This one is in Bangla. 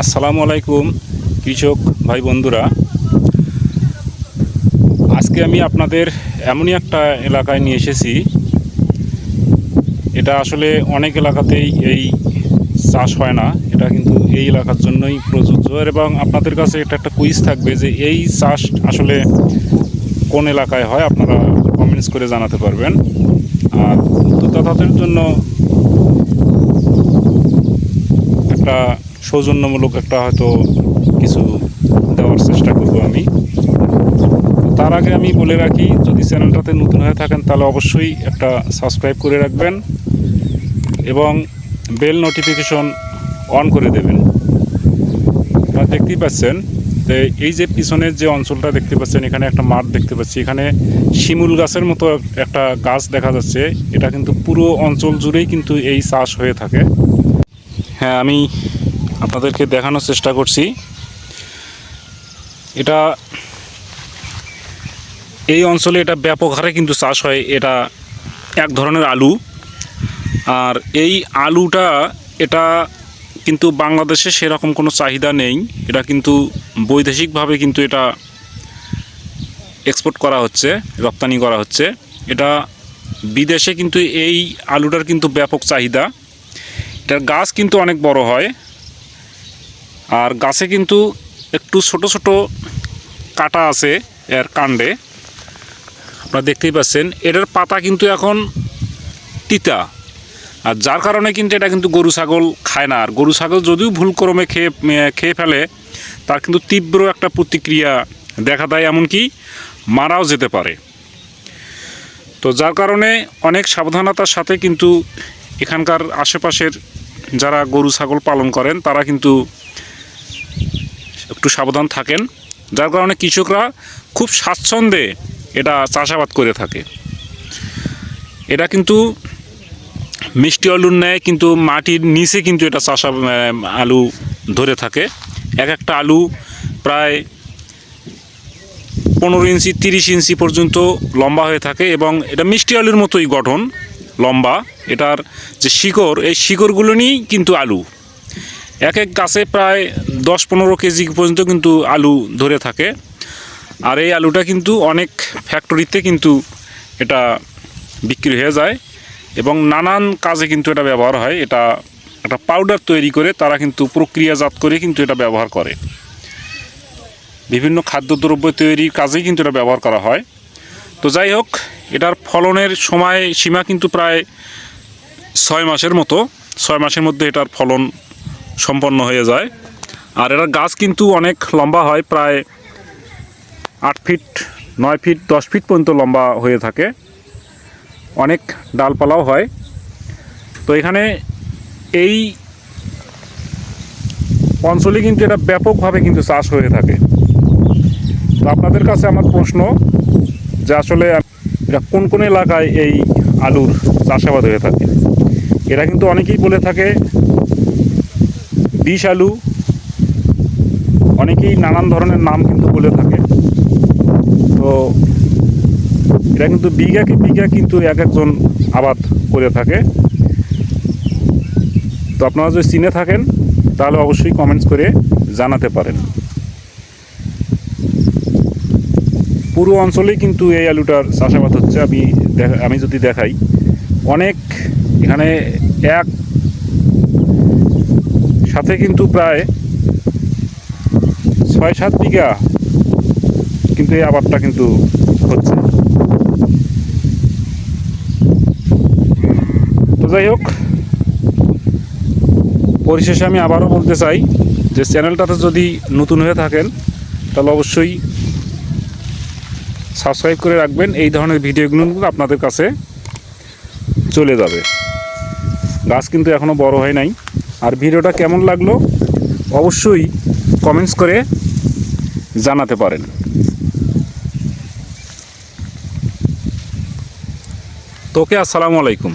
আসসালামু আলাইকুম, কৃষক ভাই বন্ধুরা। আজকে আমি আপনাদের এমনই একটা এলাকায় নিয়ে এসেছি। এটা আসলে অনেক এলাকাতেই এই চাষ হয় না। এটা কিন্তু এই এলাকার জন্যই প্রযোজ্য। এবং আপনাদের কাছে এটা একটা কুইজ থাকবে যে এই চাষ আসলে কোন এলাকায় হয়? আপনারা কমেন্টস করে জানাতে পারবেন। আর উত্তরদাতাদের জন্য একটা সৌজন্যমূলক একটা হয়তো কিছু দেওয়ার চেষ্টা করব আমি। তার আগে আমি বলে রাখি, যদি চ্যানেলটাতে নতুন হয়ে থাকেন, তাহলে অবশ্যই একটা সাবস্ক্রাইব করে রাখবেন এবং বেল নোটিফিকেশন অন করে দেবেন। দেখতেই পাচ্ছেন যে এই যে পিছনের যে অঞ্চলটা দেখতে পাচ্ছেন, এখানে একটা মাঠ দেখতে পাচ্ছি। এখানে শিমুল গাছের মতো একটা গাছ দেখা যাচ্ছে। এটা কিন্তু পুরো অঞ্চল জুড়েই কিন্তু এই চাষ হয়ে থাকে। হ্যাঁ আমি আপনাদেরকে দেখানোর চেষ্টা করছি। এটা এই অঞ্চলে এটা ব্যাপক হারে কিন্তু চাষ হয়। এটা এক ধরনের আলু। আর এই আলুটা, এটা কিন্তু বাংলাদেশে সেরকম কোনো চাহিদা নেই। এটা কিন্তু বৈদেশিকভাবে কিন্তু এটা এক্সপোর্ট করা হচ্ছে, রপ্তানি করা হচ্ছে। এটা বিদেশে কিন্তু এই আলুটার কিন্তু ব্যাপক চাহিদা। এটার গাছ কিন্তু অনেক বড় হয়। আর গাছে কিন্তু একটু ছোট ছোট কাটা আছে এর কাণ্ডে। আপনারা দেখতেই পাচ্ছেন, এটার পাতা কিন্তু এখন তিতা। আর যার কারণে কিন্তু এটা কিন্তু গরু ছাগল খায় না। আর গরু ছাগল যদিও ভুলক্রমে খেয়ে খেয়ে ফেলে, তার কিন্তু তীব্র একটা প্রতিক্রিয়া দেখা দেয়, এমনকি মারাও যেতে পারে। তো যার কারণে অনেক সাবধানতার সাথে কিন্তু এখানকার আশেপাশের যারা গরু ছাগল পালন করেন, তারা কিন্তু একটু সাবধান থাকেন, যার কারণে কৃষকরা খুব স্বাচ্ছন্দ্যে এটা চাষাবাদ করে থাকে। এটা কিন্তু মিষ্টি আলুর ন্যায় কিন্তু মাটির নিচে কিন্তু এটা চাষা আলু ধরে থাকে। এক একটা আলু প্রায় পনেরো ইঞ্চি, তিরিশ ইঞ্চি পর্যন্ত লম্বা হয়ে থাকে এবং এটা মিষ্টি আলুর মতোই গঠন, লম্বা। এটার যে শিকড়, এই শিকড়গুলো নিয়েই কিন্তু আলু। এক এক গাছে প্রায় দশ পনেরো কেজি পর্যন্ত কিন্তু আলু ধরে থাকে। আর এই আলুটা কিন্তু অনেক ফ্যাক্টরিতে কিন্তু এটা বিক্রি হয়ে যায় এবং নানান কাজে কিন্তু এটা ব্যবহার হয়। এটা একটা পাউডার তৈরি করে তারা কিন্তু প্রক্রিয়াজাত করে কিন্তু এটা ব্যবহার করে। বিভিন্ন খাদ্যদ্রব্য তৈরির কাজেই কিন্তু এটা ব্যবহার করা হয়। তো যাই হোক, এটার ফলনের সময় সীমা কিন্তু প্রায় ছয় মাসের মতো। ছয় মাসের মধ্যে এটার ফলন সম্পন্ন হয়ে যায়। আর এটার গাছ কিন্তু অনেক লম্বা হয়, প্রায় আট ফিট, নয় ফিট, দশ ফিট পর্যন্ত লম্বা হয়ে থাকে। অনেক ডালপালাও হয়। তো এখানে এই অঞ্চলে কিন্তু এটা ব্যাপকভাবে কিন্তু চাষ হয়ে থাকে। তো আপনাদের কাছে আমার প্রশ্ন, যে আসলে এটা কোন কোন এলাকায় এই আলুর চাষাবাদ হয়ে থাকে? এরা কিন্তু অনেকেই বলে থাকে বিষ আলু, অনেকেই নানান ধরনের নাম কিন্তু বলে থাকে। তো এটা কিন্তু বিঘাকে বিঘা কিন্তু এক একজন আবাদ করে থাকে। তো আপনারা যদি চিনে থাকেন, তাহলে অবশ্যই কমেন্টস করে জানাতে পারেন। পুরো অঞ্চলেই কিন্তু এই আলুটার চাষাবাদ হচ্ছে। আমি আমি যদি দেখাই, অনেক এখানে এক সাথে কিন্তু প্রায় ছয় সাত বিঘা কিন্তু এই আবাদটা কিন্তু হচ্ছে। তো যাই হোক, পরিশেষে আমি আবারও বলতে চাই যে চ্যানেলটাতে যদি নতুন হয়ে থাকেন, তাহলে অবশ্যই সাবস্ক্রাইব করে রাখবেন। এই ধরনের ভিডিওগুলো আপনাদের কাছে চলে যাবে। গাছ কিন্তু এখনও বড় হয় নাই। আর ভিডিওটা কেমন লাগল অবশ্যই কমেন্টস করে জানাতে পারেন। তোকে আসসালামু আলাইকুম।